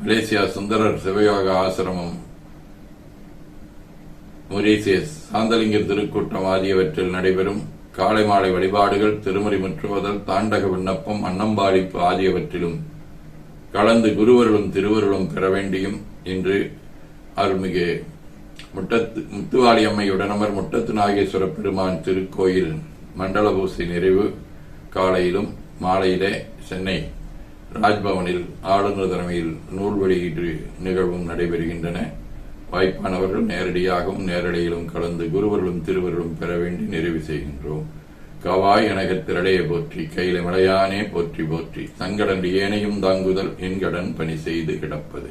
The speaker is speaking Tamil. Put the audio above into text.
மலேசியா சுந்தரர் சிவயோக ஆசிரமம் மொரீசியஸ் சாந்தலிங்கர் திருக்கூட்டம் ஆகியவற்றில் நடைபெறும் காலை மாலை வழிபாடுகள் திருமறை முற்றுவதல் தாண்டக விண்ணப்பம் அன்னம்பாளிப்பு ஆகியவற்றிலும் கலந்து குருவருளும் திருவருளும் பெற வேண்டியும் இன்று அருள்மிகு முட்டத்து முத்துவாளி அம்மை உடனமர் முட்டத்து நாகேஸ்வர பெருமான் திருக்கோயில் மண்டல பூசை நிறைவு காலையிலும் மாலையிலே சென்னை ராஜ்பவனில் ஆளுநர் தலைமையில் நூல் வெளியீட்டு நிகழ்வும் நடைபெறுகின்றன. வாய்ப்பானவர்கள் நேரடியாகவும் நேரடியிலும் கலந்து குருவர்களும் திருவர்களும் பெற வேண்டி நிறைவு செய்கின்றோம். கவாய் எனக திரளைய போற்றி கையில மலையானே போற்றி போற்றி தங்கடன் ஏனையும் தாங்குதல் என்கடன் பணி செய்து கிடப்பது.